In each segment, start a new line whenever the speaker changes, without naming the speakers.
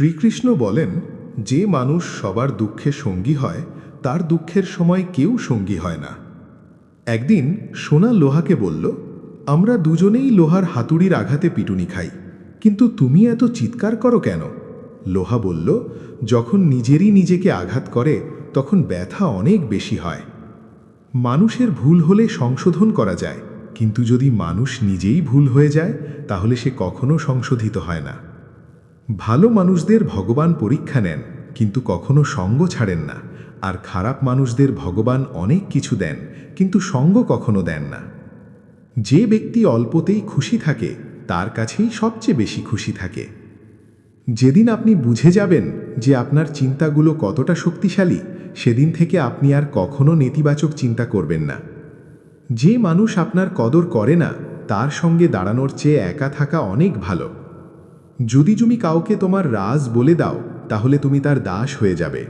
শ্রীকৃষ্ণ বলেন, যে মানুষ সবার দুঃখে সঙ্গী হয়, তার দুঃখের সময় কেউ সঙ্গী হয় না। একদিন সোনা লোহাকে বলল, আমরা দুজনেই লোহার হাতুড়ির আঘাতে পিটুনি খাই, কিন্তু তুমি এত চিৎকার করো কেন? লোহা বলল, যখন নিজেরই নিজেকে আঘাত করে, তখন ব্যথা অনেক বেশি হয়। মানুষের ভুল হলে সংশোধন করা যায়, কিন্তু যদি মানুষ নিজেই ভুল হয়ে যায়, তাহলে সে কখনো সংশোধিত হয় না। ভালো মানুষদের ভগবান পরীক্ষা নেন, কিন্তু কখনো সঙ্গ ছাড়েন না। আর খারাপ মানুষদের ভগবান অনেক কিছু দেন, কিন্তু সঙ্গ কখনো দেন না। যে ব্যক্তি অল্পতেই খুশি থাকে, তার কাছেই সবচেয়ে বেশি খুশি থাকে। যেদিন আপনি বুঝে যাবেন যে আপনার চিন্তাগুলো কতটা শক্তিশালী, সেদিন থেকে আপনি আর কখনো নেতিবাচক চিন্তা করবেন না। যে মানুষ আপনার কদর করে না, তার সঙ্গে দাঁড়ানোর চেয়ে একা থাকা অনেক ভালো। যদি তুমি কাউকে তোমার রাজ বলে দাও, তাহলে তুমি তার দাস হয়ে যাবে।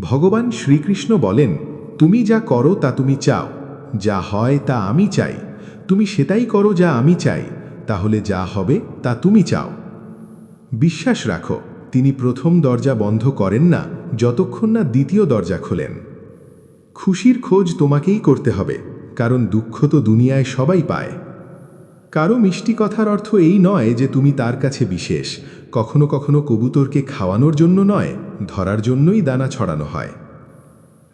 ভগবান শ্রীকৃষ্ণ বলেন, তুমি যা করো তা তুমি চাও, যা হয় তা আমি চাই। তুমি সেটাই করো যা আমি চাই, তাহলে যা হবে তা তুমি চাও। বিশ্বাস রাখো, তিনি প্রথম দরজা বন্ধ করেন না, যতক্ষণ না দ্বিতীয় দরজা খোলেন। খুশির খোঁজ তোমাকেই করতে হবে, কারণ দুঃখ তো দুনিয়ায় সবাই পায়। কারও মিষ্টি কথার অর্থ এই নয় যে তুমি তার কাছে বিশেষ। কখনো কখনো কবুতরকে খাওয়ানোর জন্য নয়, ধরার জন্যই দানা ছড়ানো হয়।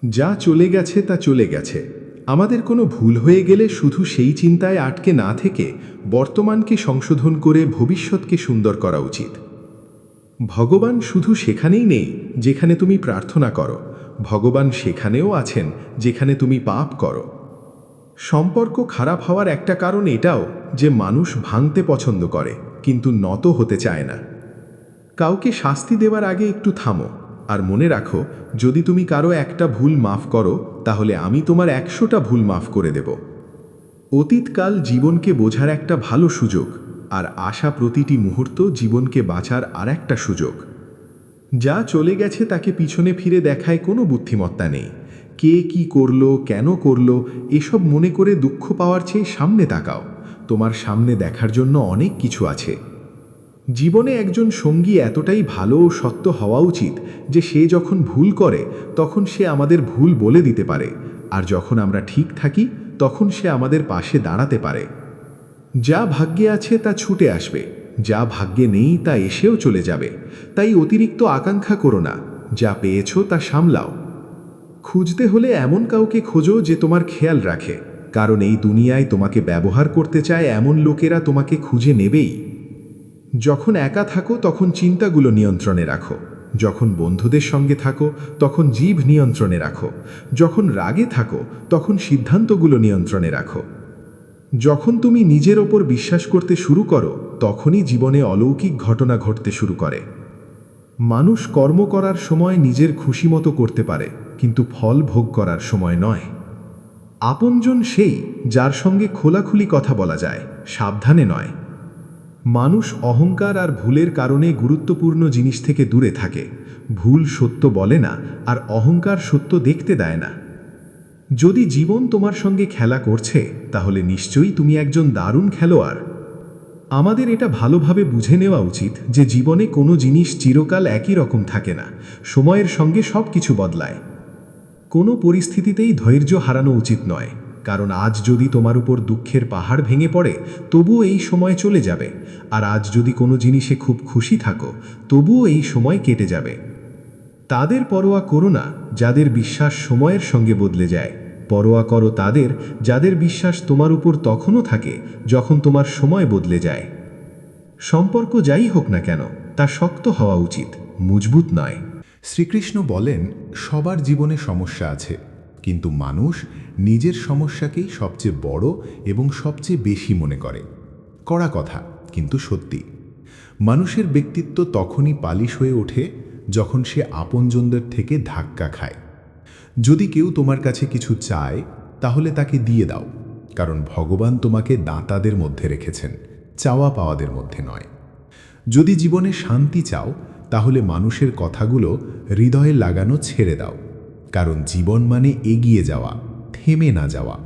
যা চলে গেছে তা চলে গেছে। আমাদের কোনো ভুল হয়ে গেলে শুধু সেই চিন্তায় আটকে না থেকে বর্তমানকে সংশোধন করে ভবিষ্যৎকে সুন্দর করা উচিত। ভগবান শুধু সেখানেই নেই যেখানে তুমি প্রার্থনা করো। ভগবান সেখানেও আছেন যেখানে তুমি পাপ করো। সম্পর্ক খারাপ হওয়ার একটা কারণ এটাও যে মানুষ ভাঙতে পছন্দ করে, কিন্তু নত হতে চায় না। কাউকে শাস্তি দেওয়ার আগে একটু থামো আর মনে রাখো, যদি তুমি কারও একটা ভুল মাফ করো, তাহলে আমি তোমার একশোটা ভুল মাফ করে দেব। অতীতকাল জীবনকে বোঝার একটা ভালো সুযোগ আর আশা প্রতিটি মুহূর্ত জীবনকে বাঁচার আর একটা সুযোগ। যা চলে গেছে তাকে পিছনে ফিরে দেখায় কোনো বুদ্ধিমত্তা নেই। কে কি করল, কেন করল, এসব মনে করে দুঃখ পাওয়ার চেয়ে সামনে তাকাও। তোমার সামনে দেখার জন্য অনেক কিছু আছে। জীবনে একজন সঙ্গী এতটাই ভালো ও সত্য হওয়া উচিত যে সে যখন ভুল করে, তখন সে আমাদের ভুল বলে দিতে পারে। আর যখন আমরা ঠিক থাকি, তখন সে আমাদের পাশে দাঁড়াতে পারে। যা ভাগ্যে আছে তা ছুটে আসবে, যা ভাগ্যে নেই তা এসেও চলে যাবে। তাই অতিরিক্ত আকাঙ্ক্ষা করো না, যা পেয়েছ তা সামলাও। খুঁজতে হলে এমন কাউকে খোঁজো যে তোমার খেয়াল রাখে, কারণ এই দুনিয়ায় তোমাকে ব্যবহার করতে চায় এমন লোকেরা তোমাকে খুঁজে নেবেই। যখন একা থাকো, তখন চিন্তাগুলো নিয়ন্ত্রণে রাখো। যখন বন্ধুদের সঙ্গে থাকো, তখন জীব নিয়ন্ত্রণে রাখো। যখন রাগে থাকো, তখন সিদ্ধান্তগুলো নিয়ন্ত্রণে রাখো। যখন তুমি নিজের ওপর বিশ্বাস করতে শুরু করো, তখনই জীবনে অলৌকিক ঘটনা ঘটতে শুরু করে। মানুষ কর্ম করার সময় নিজের খুশি মতো করতে পারে। কিন্তু ফল ভোগ করার সময় নয়। আপনজন সেই যার সঙ্গে খোলাখুলি কথা বলা যায়, সাবধানে নয়। মানুষ অহংকার আর ভুলের কারণে গুরুত্বপূর্ণ জিনিস থেকে দূরে থাকে। ভুল সত্য বলে না আর অহংকার সত্য দেখতে দেয় না। যদি জীবন তোমার সঙ্গে খেলা করছে, তাহলে নিশ্চয়ই তুমি একজন দারুণ খেলোয়াড়। আমাদের এটা ভালোভাবে বুঝে নেওয়া উচিত যে জীবনে কোনো জিনিস চিরকাল একই রকম থাকে না। সময়ের সঙ্গে সব কিছু বদলায়। কোনো পরিস্থিতিতেই ধৈর্য হারানো উচিত নয়, কারণ আজ যদি তোমার উপর দুঃখের পাহাড় ভেঙে পড়ে, তবুও এই সময় চলে যাবে। আর আজ যদি কোনো জিনিসে খুব খুশি থাকো, তবুও এই সময় কেটে যাবে। তাদের পরোয়া করো না, যাদের বিশ্বাস সময়ের সঙ্গে বদলে যায়। পরোয়া করো তাদের, যাদের বিশ্বাস তোমার উপর তখনও থাকে, যখন তোমার সময় বদলে যায়। সম্পর্ক যাই হোক না কেন, তা শক্ত হওয়া উচিত, মজবুত নয়।
শ্রীকৃষ্ণ বলেন, সবার জীবনে সমস্যা আছে, কিন্তু মানুষ নিজের সমস্যাকেই সবচেয়ে বড় এবং সবচেয়ে বেশি মনে করে। কড়া কথা, কিন্তু সত্যি। মানুষের ব্যক্তিত্ব তখনই পালিশ হয়ে ওঠে যখন সে আপনজনদের থেকে ধাক্কা খায়। যদি কেউ তোমার কাছে কিছু চায়, তাহলে তাকে দিয়ে দাও, কারণ ভগবান তোমাকে দাতাদের মধ্যে রেখেছেন, চাওয়া পাওয়াদের মধ্যে নয়। যদি জীবনে শান্তি চাও তাহলে মানুষের কথাগুলো হৃদয়ে লাগানো ছেড়ে দাও। কারণ জীবন মানে এগিয়ে যাওয়া, থেমে না যাওয়া।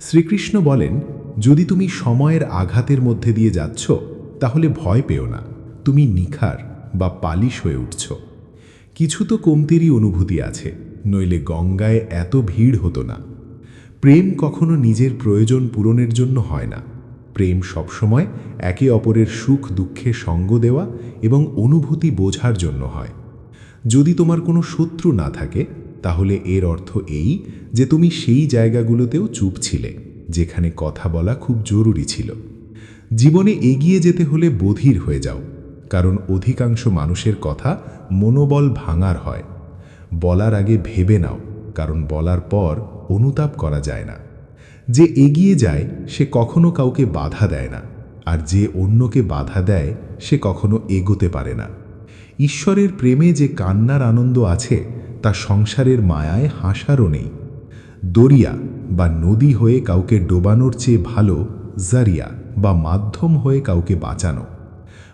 শ্রীকৃষ্ণ বলেন, যদি তুমি সময়ের আঘাতের মধ্যে দিয়ে যাচ্ছ, তাহলে ভয় পেও না। তুমি নিখার বা পালিশ হয়ে উঠছ। কিছু তো কমতিরই অনুভূতি আছে, নইলে গঙ্গায় এত ভিড় হতো না। প্রেম কখনো নিজের প্রয়োজন পূরণের জন্য হয় না। প্রেম সবসময় একে অপরের সুখ, দুঃখে সঙ্গ দেওয়া এবং অনুভূতি বোঝার জন্য হয়। যদি তোমার কোনো শত্রু না থাকে, তাহলে এর অর্থ এই যে তুমি সেই জায়গাগুলোতেও চুপ ছিলে, যেখানে কথা বলা খুব জরুরি ছিল। জীবনে এগিয়ে যেতে হলে বধির হয়ে যাও, কারণ অধিকাংশ মানুষের কথা মনোবল ভাঙার হয়। বলার আগে ভেবে নাও, কারণ বলার পর অনুতাপ করা যায় না। যে এগিয়ে যায়, সে কখনো কাউকে বাধা দেয় না, আর যে অন্যকে বাধা দেয়, সে কখনো এগোতে পারে না। ঈশ্বরের প্রেমে যে কান্নার আনন্দ আছে, তা সংসারের মায়ায় হাসারও নেই। দরিয়া বা নদী হয়ে কাউকে ডোবানোর চেয়ে ভালো জারিয়া বা মাধ্যম হয়ে কাউকে বাঁচানো।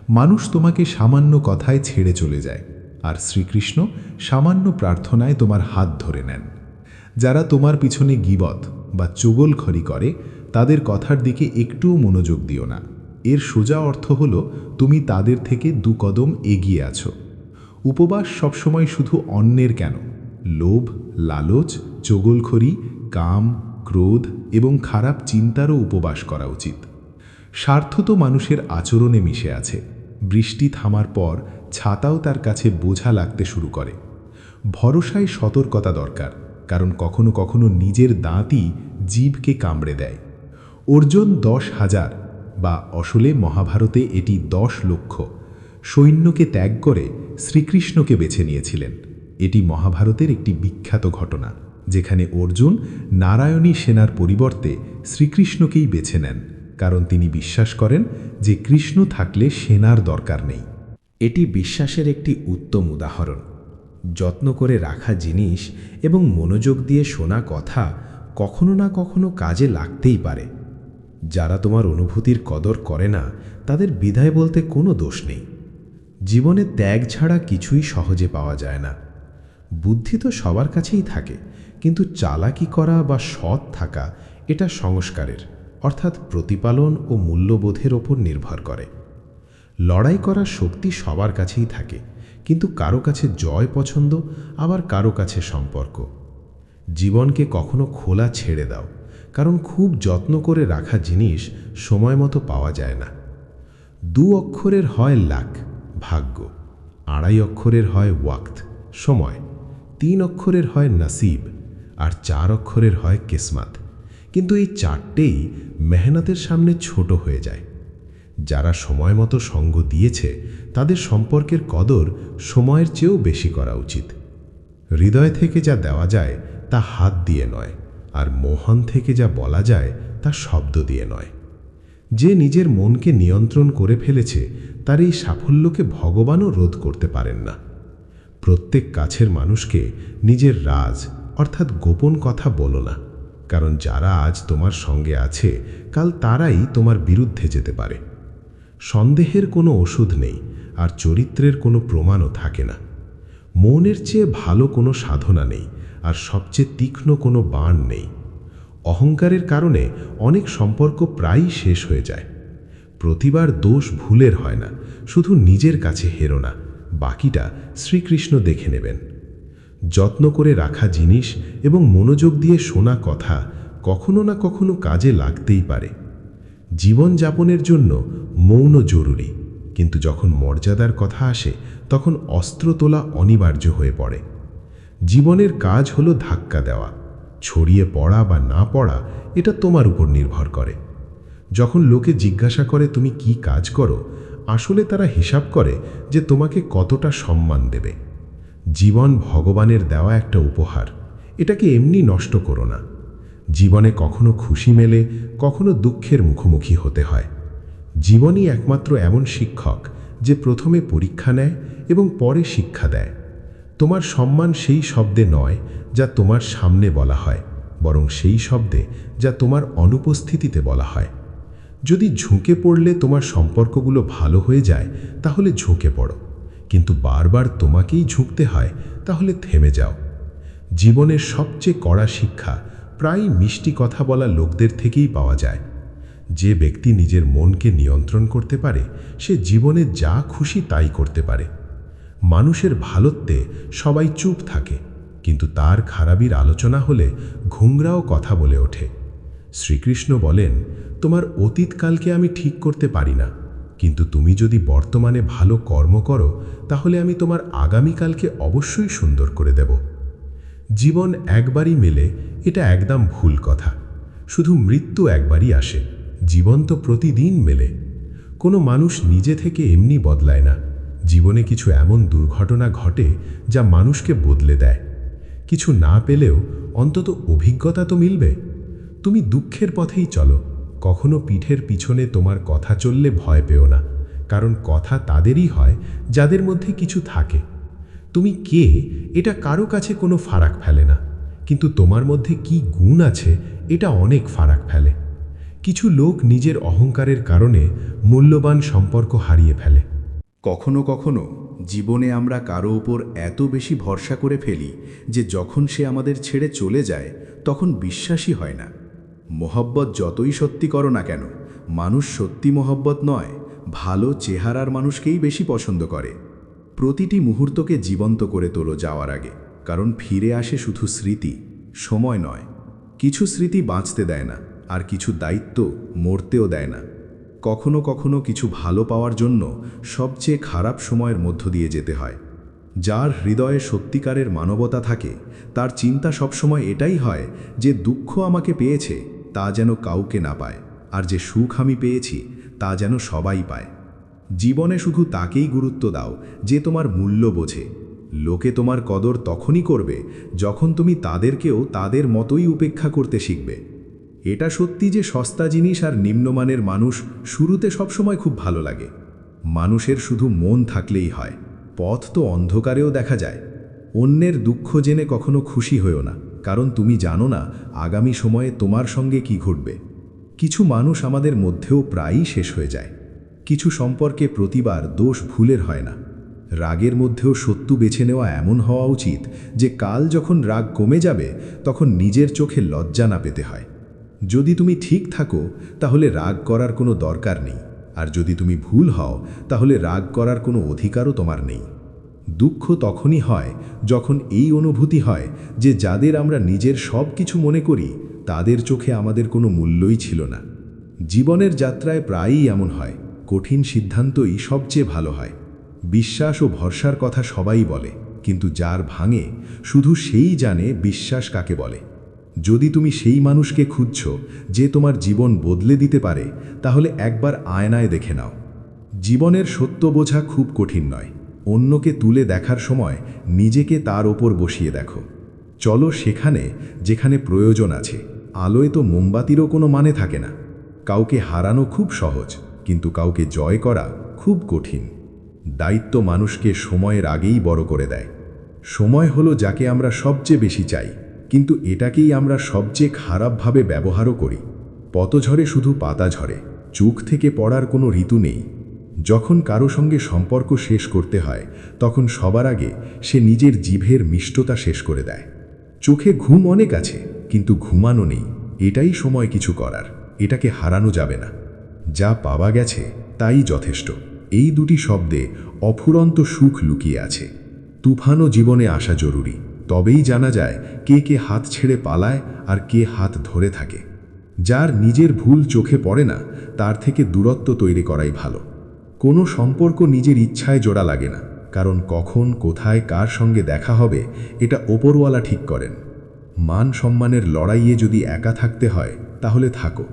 মানুষ তোমাকে সামান্য কথায় ছেড়ে চলে যায়, আর শ্রীকৃষ্ণ সামান্য প্রার্থনায় তোমার হাত ধরে নেন। যারা তোমার পিছনে গিবত বা চুগলখড়ি করে, তাদের কথার দিকে একটুও মনোযোগ দিও না। এর সোজা অর্থ হল, তুমি তাদের থেকে দু কদম এগিয়ে আছো। উপবাস সবসময় শুধু অন্যের কেন? লোভ, লালচ চগলখড়ি কাম, ক্রোধ এবং খারাপ চিন্তারও উপবাস করা উচিত। স্বার্থ তো মানুষের আচরণে মিশে আছে। বৃষ্টি থামার পর ছাতাও তার কাছে বোঝা লাগতে শুরু করে। ভরসায় সতর্কতা দরকার। কারণ কখনো কখনো নিজের দাঁতই জীবকে কামড়ে দেয়। অর্জুন দশ হাজার বা আসলে মহাভারতে এটি দশ লক্ষ। সৈন্যকে ত্যাগ করে শ্রীকৃষ্ণকে বেছে নিয়েছিলেন। এটি মহাভারতের একটি বিখ্যাত ঘটনা, যেখানে অর্জুন নারায়ণী সেনার পরিবর্তে শ্রীকৃষ্ণকেই বেছে নেন, কারণ তিনি বিশ্বাস করেন যে কৃষ্ণ থাকলে সেনার দরকার নেই।
এটি বিশ্বাসের একটি উত্তম উদাহরণ। যত্ন করে রাখা জিনিস এবং মনোযোগ দিয়ে শোনা কথা কখনো না কখনো কাজে লাগতেই পারে। যারা তোমার অনুভূতির কদর করে না, তাদের বিদায় বলতে কোনো দোষ নেই। জীবনে ত্যাগ ছাড়া কিছুই সহজে পাওয়া যায় না। বুদ্ধি তো সবার কাছেই থাকে, কিন্তু চালাকি করা বা সৎ থাকা এটা সংস্কারের, অর্থাৎ প্রতিপালন ও মূল্যবোধের ওপর নির্ভর করে। লড়াই করার শক্তি সবার কাছেই থাকে কিন্তু কারও কাছে জয় পছন্দ, আবার কারও কাছে সম্পর্ক। জীবনকে কখনো খোলা ছেড়ে দাও, কারণ খুব যত্ন করে রাখা জিনিস সময় মতো পাওয়া যায় না। দু অক্ষরের হয় লাখ ভাগ্য, আড়াই অক্ষরের হয় ওয়াক্ত, সময়, তিন অক্ষরের হয় নাসিব, আর চার অক্ষরের হয় কিসমাত। কিন্তু এই চারটেই মেহনতের সামনে ছোট হয়ে যায়। যারা সময় মতো সঙ্গ দিয়েছে তাদের সম্পর্কের কদর সময়ের চেয়েও বেশি করা উচিত। হৃদয় থেকে যা দেওয়া যায়, তা হাত দিয়ে নয়, আর মোহন থেকে যা বলা যায়, তা শব্দ দিয়ে নয়। যে নিজের মনকে নিয়ন্ত্রণ করে ফেলেছে, তার এই সাফল্যকে ভগবানও রোধ করতে পারেন না। প্রত্যেক কাছের মানুষকে নিজের রাজ, অর্থাৎ গোপন কথা বলো না, কারণ যারা আজ তোমার সঙ্গে আছে, কাল তারাই তোমার বিরুদ্ধে যেতে পারে। সন্দেহের কোনো ওষুধ নেই আর চরিত্রের কোনো প্রমাণও থাকে না। মনের চেয়ে ভালো কোনো সাধনা নেই, আর সবচেয়ে তীক্ষ্ণ কোনো বাণ নেই। অহংকারের কারণে অনেক সম্পর্ক প্রায়ই শেষ হয়ে যায়। প্রতিবার দোষ ভুলের হয় না, শুধু নিজের কাছে হেরো না, বাকিটা শ্রীকৃষ্ণ দেখে নেবেন। যত্ন করে রাখা জিনিস এবং মনোযোগ দিয়ে শোনা কথা কখনো না কখনো কাজে লাগতেই পারে। জীবনযাপনের জন্য মৌন জরুরি। কিন্তু যখন মর্যাদার কথা আসে, তখন অস্ত্র তোলা অনিবার্য হয়ে পড়ে। জীবনের কাজ হলো ধাক্কা দেওয়া। ছড়িয়ে পড়া বা না পড়া, এটা তোমার উপর নির্ভর করে। যখন লোকে জিজ্ঞাসা করে, তুমি কি কাজ করো? আসলে তারা হিসাব করে যে তোমাকে কতটা সম্মান দেবে। জীবন ভগবানের দেওয়া একটা উপহার। এটাকে এমনি নষ্ট করো না। জীবনে কখনো খুশি মেলে, কখনো দুঃখের মুখোমুখি হতে হয়। জীবনই একমাত্র এমন শিক্ষক যে প্রথমে পরীক্ষা নেয় এবং পরে শিক্ষা দেয়। তোমার সম্মান সেই শব্দে নয় যা তোমার সামনে বলা হয়, বরং সেই শব্দে যা তোমার অনুপস্থিতিতে বলা হয়। যদি ঝুঁকে পড়লে তোমার সম্পর্কগুলো ভালো হয়ে যায়, তাহলে ঝুঁকে পড়ো। কিন্তু বারবার তোমাকেই ঝুঁকতে হয়, তাহলে থেমে যাও। জীবনের সবচেয়ে কড়া শিক্ষা প্রায় মিষ্টি কথা বলা লোকদের থেকেই পাওয়া যায়। যে ব্যক্তি নিজের মনকে নিয়ন্ত্রণ করতে পারে, সে জীবনে যা খুশি তাই করতে পারে। মানুষের ভালোত্বে সবাই চুপ থাকে, কিন্তু তার খারাপির আলোচনা হলে ঘুংরাও কথা বলে ওঠে। শ্রীকৃষ্ণ বলেন, তোমার অতীতকালকে আমি ঠিক করতে পারি না, কিন্তু তুমি যদি বর্তমানে ভালো কর্ম করো, তাহলে আমি তোমার আগামীকালকে অবশ্যই সুন্দর করে দেব। জীবন একবারই মেলে, এটা একদম ভুল কথা। শুধু মৃত্যু একবারই আসে। জীবন তো প্রতিদিন মেলে। কোনো মানুষ নিজে থেকে এমনি বদলায় না। জীবনে কিছু এমন দুর্ঘটনা ঘটে যা মানুষকে বদলে দেয়। কিছু না পেলেও অন্তত অভিজ্ঞতা তো মিলবে। তুমি দুঃখের পথেই চলো। কখনো পিঠের পিছনে তোমার কথা চললে ভয় পেও না। কারণ কথা তাদেরই হয়, যাদের মধ্যে কিছু থাকে। তুমি কে? এটা কারও কাছে কোনো ফারাক ফেলে না। কিন্তু তোমার মধ্যে কি গুণ আছে, এটা অনেক ফারাক ফেলে। কিছু লোক নিজের অহংকারের কারণে মূল্যবান সম্পর্ক হারিয়ে ফেলে।
কখনো কখনো জীবনে আমরা কারও উপর এত বেশি ভরসা করে ফেলি যে যখন সে আমাদের ছেড়ে চলে যায়, তখন বিশ্বাসই হয় না। মোহব্বত যতই সত্যি করো না কেন, মানুষ সত্যি মোহব্বত নয়, ভালো চেহারার মানুষকেই বেশি পছন্দ করে। প্রতিটি মুহূর্তকে জীবন্ত করে তোলো যাওয়ার আগে, কারণ ফিরে আসে শুধু স্মৃতি, সময় নয়। কিছু স্মৃতি বাঁচতে দেয় না। আর কিছু দায়িত্ব মরতেও দেয় না। কখনো কখনো কিছু ভালো পাওয়ার জন্য সবচেয়ে খারাপ সময়ের মধ্য দিয়ে যেতে হয়। যার হৃদয়ে সত্যিকারের মানবতা থাকে, তার চিন্তা সবসময় এটাই হয় যে দুঃখ আমাকে পেয়েছে, তা যেন কাউকে না পায়, আর যে সুখ আমি পেয়েছি, তা যেন সবাই পায়। জীবনে শুধু তাকেই গুরুত্ব দাও যে তোমার মূল্য বোঝে। লোকে তোমার কদর তখনই করবে যখন তুমি তাদেরকেও তাদের মতোই উপেক্ষা করতে শিখবে। এটা সত্যি যে সস্তা জিনিস আর নিম্নমানের মানুষ শুরুতে সবসময় খুব ভালো লাগে। মানুষের শুধু মন থাকলেই হয়, পথ তো অন্ধকারেও দেখা যায়। অন্যের দুঃখ জেনে কখনো খুশি হয়েও না, কারণ তুমি জানো না আগামী সময়ে তোমার সঙ্গে কি ঘটবে। কিছু মানুষ আমাদের মধ্যেও প্রায়ই শেষ হয়ে যায়। কিছু সম্পর্কে প্রতিবার দোষ ভুলের হয় না। রাগের মধ্যেও সত্যু বেছে নেওয়া এমন হওয়া উচিত যে কাল যখন রাগ কমে যাবে, তখন নিজের চোখে লজ্জা না পেতে হয়। যদি তুমি ঠিক থাকো, তাহলে রাগ করার কোনো দরকার নেই। আর যদি তুমি ভুল হও, তাহলে রাগ করার কোনো অধিকারও তোমার নেই। দুঃখ তখনই হয় যখন এই অনুভূতি হয় যে যাদের আমরা নিজের সব কিছু মনে করি, তাদের চোখে আমাদের কোনো মূল্যই ছিল না। জীবনের যাত্রায় প্রায়ই এমন হয়, কঠিন সিদ্ধান্তই সবচেয়ে ভালো হয়। বিশ্বাস ও ভরসার কথা সবাই বলে, কিন্তু যার ভাঙে, শুধু সেই জানে বিশ্বাস কাকে বলে। যদি তুমি সেই মানুষকে খুঁজছ যে তোমার জীবন বদলে দিতে পারে, তাহলে একবার আয়নায় দেখে নাও। জীবনের সত্য বোঝা খুব কঠিন নয়। অন্যকে তুলে দেখার সময় নিজেকে তার ওপর বসিয়ে দেখো। চলো সেখানে যেখানে প্রয়োজন আছে। আলোয় তো মোমবাতিরও কোনো মানে থাকে না। কাউকে হারানো খুব সহজ, কিন্তু কাউকে জয় করা খুব কঠিন। দায়িত্ব মানুষকে সময়ের আগেই বড় করে দেয়। সময় হলো যাকে আমরা সবচেয়ে বেশি চাই। কিন্তু এটাকেই আমরা সবচেয়ে খারাপভাবে ব্যবহারও করি। পতঝড়ে শুধু পাতা ঝরে, চোখ থেকে পড়ার কোনো ঋতু নেই। যখন কারও সঙ্গে সম্পর্ক শেষ করতে হয়, তখন সবার আগে সে নিজের জিভের মিষ্টতা শেষ করে দেয়। চোখে ঘুম অনেক আছে, কিন্তু ঘুমানো নেই, এটাই সময় কিছু করার, এটাকে হারানো যাবে না। যা পাওয়া গেছে, তাই যথেষ্ট। এই দুটি শব্দে অফুরন্ত সুখ লুকিয়ে আছে। তুফানও জীবনে আসা জরুরি। তবেই জানা যায় কে কে হাত ছেড়ে পালায় আর কে হাত ধরে থাকে। যার নিজের ভুল চোখে পড়ে না, তার থেকে দূরত্ব তৈরি করাই ভালো। কোনো সম্পর্ক নিজের ইচ্ছায় জোড়া লাগে না, কারণ কখন, কোথায়, কার সঙ্গে দেখা হবে, এটা ওপরওয়ালা ঠিক করেন। মান সম্মানের লড়াইয়ে যদি একা থাকতে হয়, তাহলে থাকো।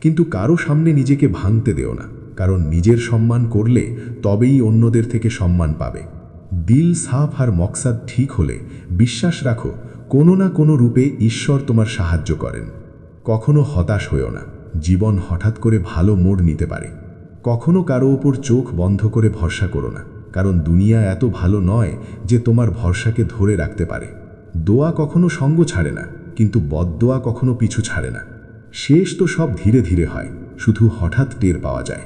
কিন্তু কারও সামনে নিজেকে ভাঙতে দেও না, কারণ নিজের সম্মান করলে তবেই অন্যদের থেকে সম্মান পাবে। দিল সাফ আর মকসাদ ঠিক হলে বিশ্বাস রাখো, কোনো না কোনো রূপে ঈশ্বর তোমার সাহায্য করেন। কখনো হতাশ হয়েও না, জীবন হঠাৎ করে ভালো মোড় নিতে পারে। কখনো কারও ওপর চোখ বন্ধ করে ভরসা করো না, কারণ দুনিয়া এত ভালো নয় যে তোমার ভরসাকে ধরে রাখতে পারে। দোয়া কখনো সঙ্গ ছাড়ে না, কিন্তু বদদোয়া কখনো পিছু ছাড়ে না। শেষ তো সব ধীরে ধীরে হয়, শুধু হঠাৎ টের পাওয়া যায়।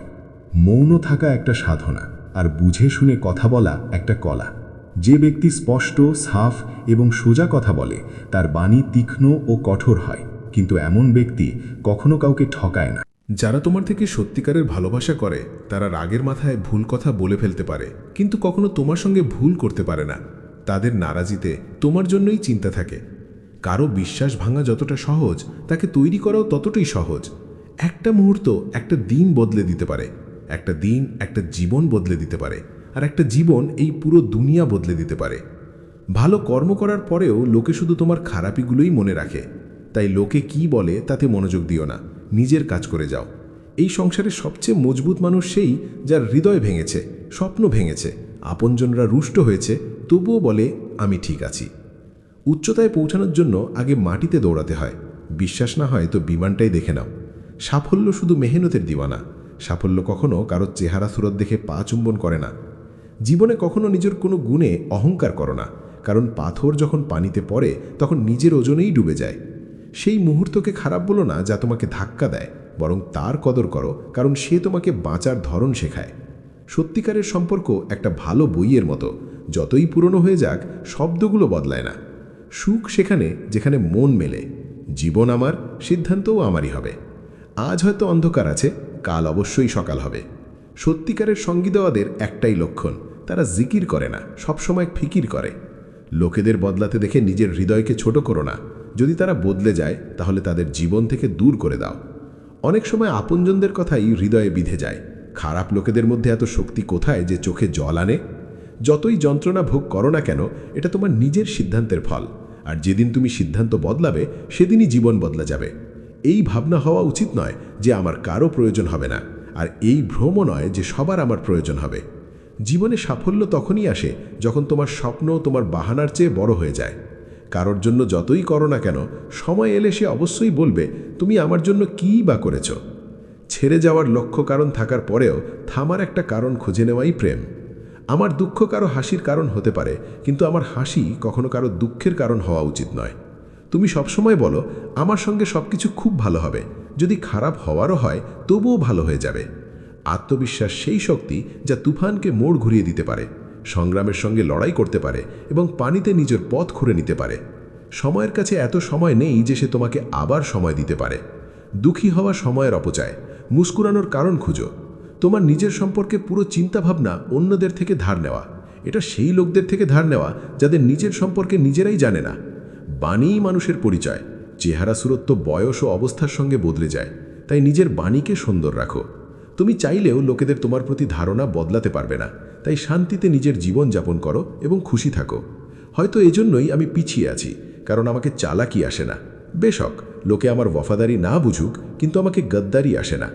মৌন থাকা একটা সাধনা। আর বুঝে শুনে কথা বলা একটা কলা। যে ব্যক্তি স্পষ্ট, সাফ এবং সোজা কথা বলে, তার বাণী তীক্ষ্ণ ও কঠোর হয়। কিন্তু এমন ব্যক্তি কখনো কাউকে ঠকায় না।
যারা তোমার থেকে সত্যিকারের ভালোবাসা করে, তারা রাগের মাথায় ভুল কথা বলে ফেলতে পারে, কিন্তু কখনো তোমার সঙ্গে ভুল করতে পারে না। তাদের নারাজিতে তোমার জন্যই চিন্তা থাকে। কারও বিশ্বাস ভাঙা যতটা সহজ, তাকে তৈরি করাও ততটাই সহজ। একটা মুহূর্ত, একটা দিন বদলে দিতে পারে। একটা দিন, একটা জীবন বদলে দিতে পারে। আর একটা জীবন এই পুরো দুনিয়া বদলে দিতে পারে। ভালো কর্ম করার পরেও লোকে শুধু তোমার খারাপিগুলোই মনে রাখে। তাই লোকে কি বলে তাতে মনোযোগ দিও না। নিজের কাজ করে যাও। এই সংসারে সবচেয়ে মজবুত মানুষ সেই যার হৃদয় ভেঙেছে, স্বপ্ন ভেঙেছে, আপনজনরা রুষ্ট হয়েছে, তবুও বলে, আমি ঠিক আছি। উচ্চতায় পৌঁছানোর জন্য আগে মাটিতে দৌড়াতে হয়। বিশ্বাস না হয় তো বিমানটাই দেখে নাও। সাফল্য শুধু মেহনতের দিওয়ানা। সাফল্য কখনো কারও চেহারা সুরত দেখে পা চুম্বন করে না। জীবনে কখনো নিজের কোনো গুণে অহংকার করো না, কারণ পাথর যখন পানিতে পড়ে, তখন নিজের ওজনেই ডুবে যায়। সেই মুহূর্তকে খারাপ বলো না যা তোমাকে ধাক্কা দেয়, বরং তার কদর করো, কারণ সে তোমাকে বাঁচার ধরন শেখায়। সত্যিকারের সম্পর্ক একটা ভালো বইয়ের মতো, যতই পুরনো হয়ে যাক, শব্দগুলো বদলায় না। সুখ সেখানে, যেখানে মন মেলে। জীবন আমার, সিদ্ধান্তও আমারই হবে। আজ হয়তো অন্ধকার আছে কাল অবশ্যই সকাল হবে। সত্যিকারের সঙ্গী দেওয়াদের একটাই লক্ষণ, তারা জিকির করে না, সবসময় ফিকির করে। লোকেদের বদলাতে দেখে নিজের হৃদয়কে ছোট করো না। যদি তারা বদলে যায়, তাহলে তাদের জীবন থেকে দূর করে দাও। অনেক সময় আপনজনদের কথাই হৃদয়ে বিধে যায়। খারাপ লোকেদের মধ্যে এত শক্তি কোথায় যে চোখে জল আনে? যতই যন্ত্রণা ভোগ করো না কেন, এটা তোমার নিজের সিদ্ধান্তের ফল। আর যেদিন তুমি সিদ্ধান্ত বদলাবে, সেদিনই জীবন বদলা যাবে। এই ভাবনা হওয়া উচিত নয় যে আমার কারও প্রয়োজন হবে না। আর এই ভ্রমও নয় যে সবার আমার প্রয়োজন হবে। জীবনে সাফল্য তখনই আসে যখন তোমার স্বপ্ন তোমার বাহানার চেয়ে বড় হয়ে যায়। কারোর জন্য যতই করো না কেন, সময় এলে সে অবশ্যই বলবে, তুমি আমার জন্য কী বা করেছ? ছেড়ে যাওয়ার লক্ষ্য কারণ থাকার পরেও থামার একটা কারণ খুঁজে নেওয়াই প্রেম। আমার দুঃখ কারও হাসির কারণ হতে পারে, কিন্তু আমার হাসি কখনো কারও দুঃখের কারণ হওয়া উচিত নয়। তুমি সবসময় বলো, আমার সঙ্গে সব কিছু খুব ভালো হবে। যদি খারাপ হওয়ারও হয়, তবুও ভালো হয়ে যাবে। আত্মবিশ্বাস সেই শক্তি যা তুফানকে মোড় ঘুরিয়ে দিতে পারে, সংগ্রামের সঙ্গে লড়াই করতে পারে এবং পানিতে নিজের পথ খুঁড়ে নিতে পারে। সময়ের কাছে এত সময় নেই যে সে তোমাকে আবার সময় দিতে পারে। দুঃখী হওয়া সময়ের অপচয়, মুস্কুরানোর কারণ খুঁজো। তোমার নিজের সম্পর্কে পুরো চিন্তাভাবনা অন্যদের থেকে ধার নেওয়া। এটা সেই লোকদের থেকে ধার নেওয়া যাদের নিজের সম্পর্কে নিজেরাই জানে না। বাণীই মানুষের পরিচয়। চেহারা, সুরত্ব, বয়স ও অবস্থার সঙ্গে বদলে যায়। তাই নিজের বাণীকে সুন্দর রাখো। তুমি চাইলেও লোকেদের তোমার প্রতি ধারণা বদলাতে পারবে না। তাই শান্তিতে নিজের জীবন যাপন করো এবং খুশি থাকো। হয়তো এজন্যই আমি পিছিয়ে আছি, কারণ আমাকে চালাকি আসে না। বেশক লোকে আমার ওয়াফাদারি না বুঝুক, কিন্তু আমাকে গদ্দারি আসে না।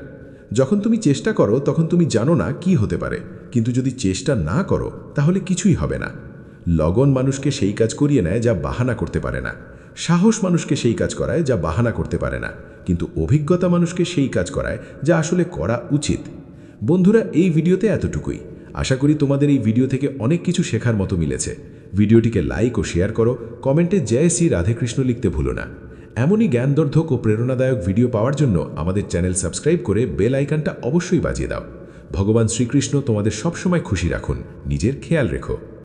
যখন তুমি চেষ্টা করো, তখন তুমি জানো না কি হতে পারে। কিন্তু যদি চেষ্টা না করো, তাহলে কিছুই হবে না। লগন মানুষকে সেই কাজ করিয়ে নেয় যা বাহানা করতে পারে না। সাহস মানুষকে সেই কাজ করায় যা বাহানা করতে পারে না। কিন্তু অভিজ্ঞতা মানুষকে সেই কাজ করায় যা আসলে করা উচিত। বন্ধুরা, এই ভিডিওতে এতটুকুই। আশা করি তোমাদের এই ভিডিও থেকে অনেক কিছু শেখার মতো মিলেছে। ভিডিওটিকে লাইক ও শেয়ার করো। কমেন্টে জয় শ্রী রাধেকৃষ্ণ লিখতে ভুলো না। এমনই জ্ঞানদর্ধক ও প্রেরণাদায়ক ভিডিও পাওয়ার জন্য আমাদের চ্যানেল সাবস্ক্রাইব করে বেল আইকনটা অবশ্যই বাজিয়ে দাও। ভগবান শ্রীকৃষ্ণ তোমাদের সবসময় খুশি রাখুন। নিজের খেয়াল রেখো।